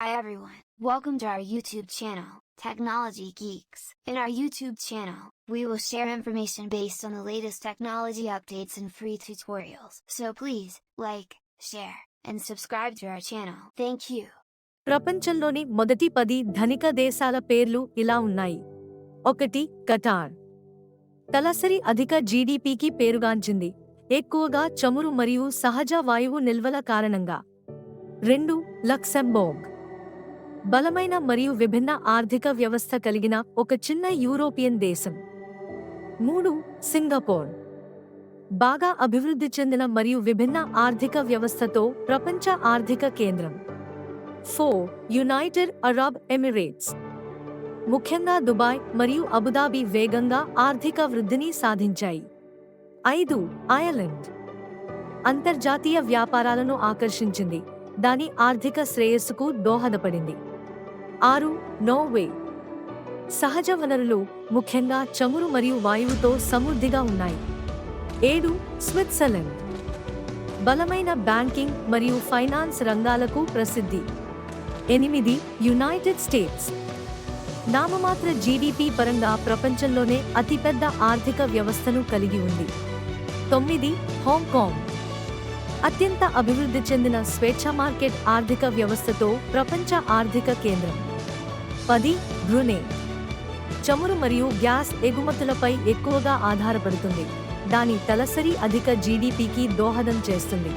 Hi everyone, welcome to our YouTube channel, Technology Geeks. In our YouTube channel, we will share information based on the latest technology updates and free tutorials. So please, like, share, and subscribe to our channel. Thank you. ప్రపంచంలోని మొదటి పది ధనిక దేశాల పేర్లు ఇలా ఉన్నాయి ఒకటి కటార్ తలసరి అధిక జీడిపికి పేరుగాంచింది ఎక్కువగా చమురు మరియు సహజ వాయువు నిల్వల కారణంగా రెండు లక్సెంబోర్గ్ బలమైన మరియు విభిన్న ఆర్థిక వ్యవస్థ కలిగిన ఒక చిన్న యూరోపియన్ దేశం. మూడు సింగపూర్. బాగా అభివృద్ధి చెందిన మరియు విభిన్న ఆర్థిక వ్యవస్థతో ప్రపంచ ఆర్థిక కేంద్రం. Four United Arab Emirates. ముఖ్యంగా దుబాయ్ మరియు అబుదాబి వేగంగా ఆర్థిక వృద్ధిని సాధించాయి. ఐదు ఐర్లాండ్. అంతర్జాతీయ వ్యాపారాలను ఆకర్షించింది. దాని ఆర్థిక శ్రేయస్సుకు దోహదపడింది. ఆరు నోర్వే సహజ వనరులు ముఖ్యంగా చమురు మరియు వాయువుతో సమృద్ధిగా ఉన్నాయి. ఏడు స్విట్జర్లాండ్. బలమైన బ్యాంకింగ్ మరియు ఫైనాన్స్ రంగాలకు ప్రసిద్ధి. ఎనిమిది యునైటెడ్ స్టేట్స్. నామమాత్ర జీడిపి పరంగా ప్రపంచంలోనే అతిపెద్ద ఆర్థిక వ్యవస్థను కలిగి ఉంది. తొమ్మిది హాంకాంగ్. అత్యంత అభివృద్ధి చెందిన స్వేచ్ఛ మార్కెట్ ఆర్థిక వ్యవస్థతో ప్రపంచ ఆర్థిక కేంద్రం. పది బ్రునే చమురు మరియు గ్యాస్ ఎగుమతులపై ఎక్కువగా ఆధారపడుతుంది. దాని తలసరి అధిక జీడిపికి దోహదం చేస్తుంది.